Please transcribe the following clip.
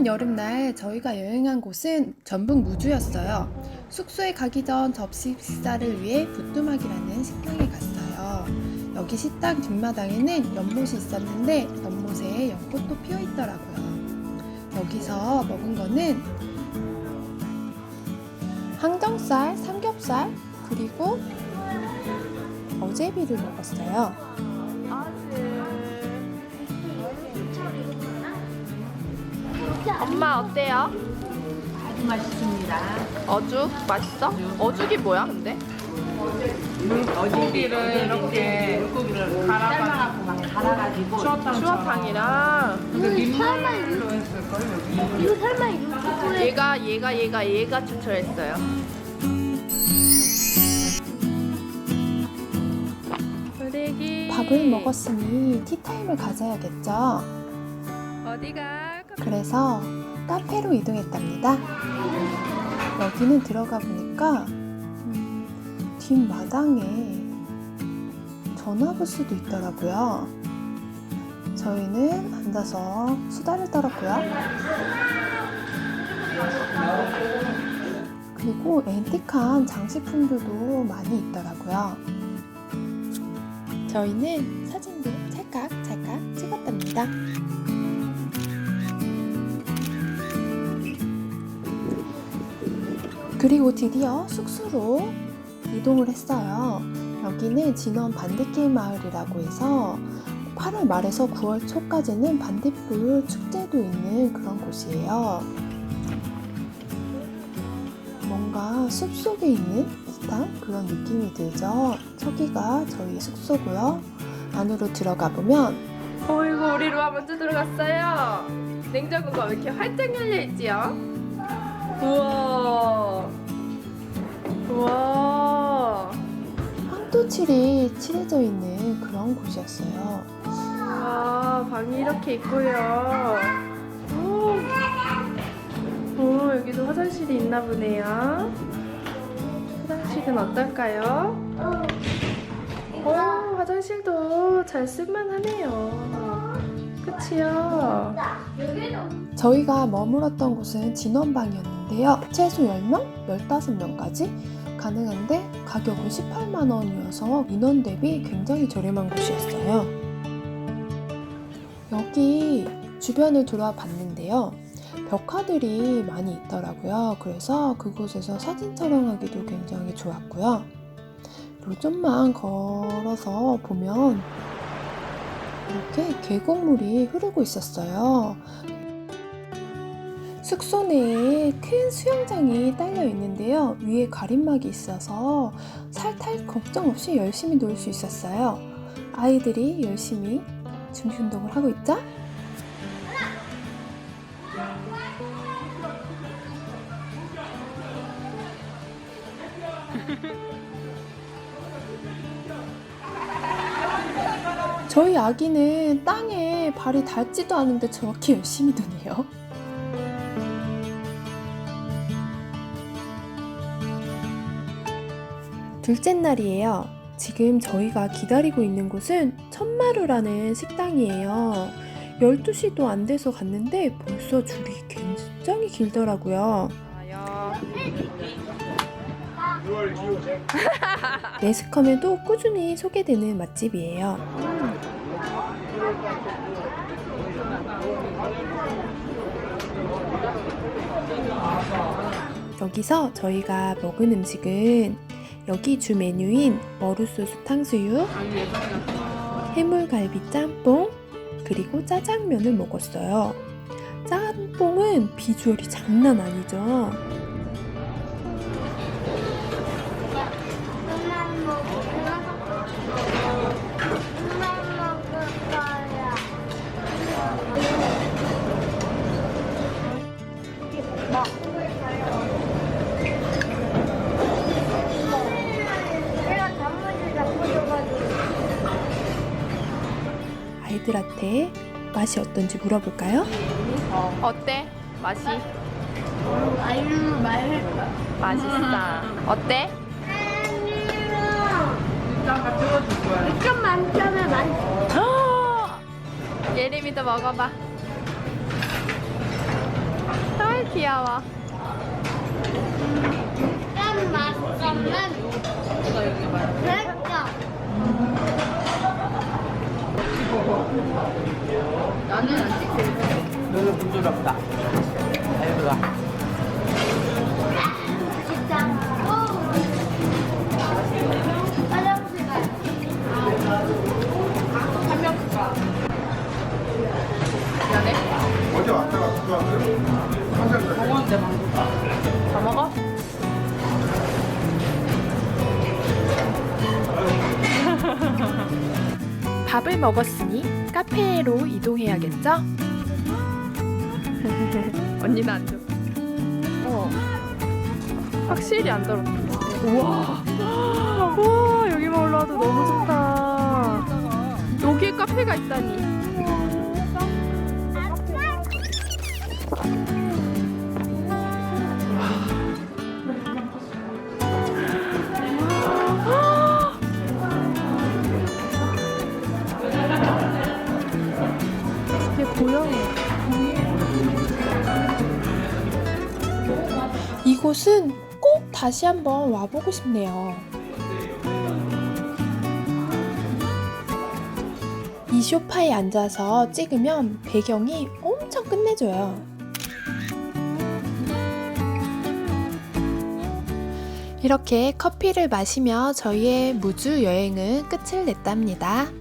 지난 여름날 저희가 여행한 곳은 전북 무주였어요. 숙소에 가기 전 접시 식사를 위해 부뚜막이라는 식당에 갔어요. 여기 식당 뒷마당에는 연못이 있었는데 연못에 연꽃도 피어 있더라고요. 여기서 먹은 거는 항정살, 삼겹살, 그리고 어제비를 먹었어요. 엄마 어때요? 아주 맛있습니다. 어죽 맛있어? 어죽이 뭐야 근데? 어지기를 이렇게 물고기를 삶아갖고 막 갈아가지고 추어탕이랑 근데 민물로 했을 걸 여기. 이거 설마 이거 얘가 얘가 얘가 얘가 추천했어요. 우리기 밥을 먹었으니 티타임을 가져야겠죠. 어디가? 그래서 카페로 이동했답니다. 여기는 들어가 보니까 음, 뒷마당에 전화부스도 있더라고요. 저희는 앉아서 수다를 떨었고요. 그리고 앤틱한 장식품들도 많이 있더라고요. 저희는 사진도 찰칵 찰칵 찍었답니다. 그리고 드디어 숙소로 이동을 했어요. 여기는 진원 반딧길 마을이라고 해서 8월 말에서 9월 초까지는 반딧불 축제도 있는 그런 곳이에요. 뭔가 숲속에 있는 듯한 그런 느낌이 들죠. 저기가 저희 숙소고요. 안으로 들어가 보면 어이구 우리 루아 먼저 들어갔어요. 냉장고가 왜 이렇게 활짝 열려 있지요? 우와. 우와. 황토칠이 칠해져 있는 그런 곳이었어요. 아, 방이 이렇게 있고요. 오. 오, 여기도 화장실이 있나 보네요. 화장실은 어떨까요? 오, 화장실도 잘 쓸만하네요. 그치요? 저희가 머물었던 곳은 진원방이었는데요. 최소 10명, 15명까지 가능한데 가격은 18만 원이어서 인원 대비 굉장히 저렴한 곳이었어요. 여기 주변을 돌아 봤는데요. 벽화들이 많이 있더라고요. 그래서 그곳에서 사진 촬영하기도 굉장히 좋았고요. 좀만 걸어서 보면 이렇게 계곡물이 흐르고 있었어요. 숙소 내에 큰 수영장이 딸려 있는데요. 위에 가림막이 있어서 살탈 걱정 없이 열심히 놀 수 있었어요. 아이들이 열심히 준비 운동을 하고 있죠? 저희 아기는 땅에 발이 닿지도 않은데 저렇게 열심히 노네요. 둘째 날이에요. 지금 저희가 기다리고 있는 곳은 천마루라는 식당이에요. 12시도 안 돼서 갔는데 벌써 줄이 굉장히 길더라고요. 매스컴에도 꾸준히 소개되는 맛집이에요. 여기서 저희가 먹은 음식은 여기 주 메뉴인 머루소스 탕수육, 해물갈비 짬뽕, 그리고 짜장면을 먹었어요. 짬뽕은 비주얼이 장난 아니죠. 아이들한테 맛이 어떤지 물어볼까요? 어때? 맛이? 아유 말. 맛있다. 어때? 1점 만점에 만. 예림이도 먹어봐. 귀여워. 망고. 다 먹어? 밥을 먹었으니 카페로 이동해야겠죠? 언니는 안 줘. 어. 확실히 안 더럽다. 우와. 우와, 여기만 올라와도 너무 좋다. 여기에 카페가 있다니. 이곳은 꼭 다시 한번 와보고 싶네요. 이 소파에 앉아서 찍으면 배경이 엄청 끝내줘요. 이렇게 커피를 마시며 저희의 무주 여행은 끝을 냈답니다.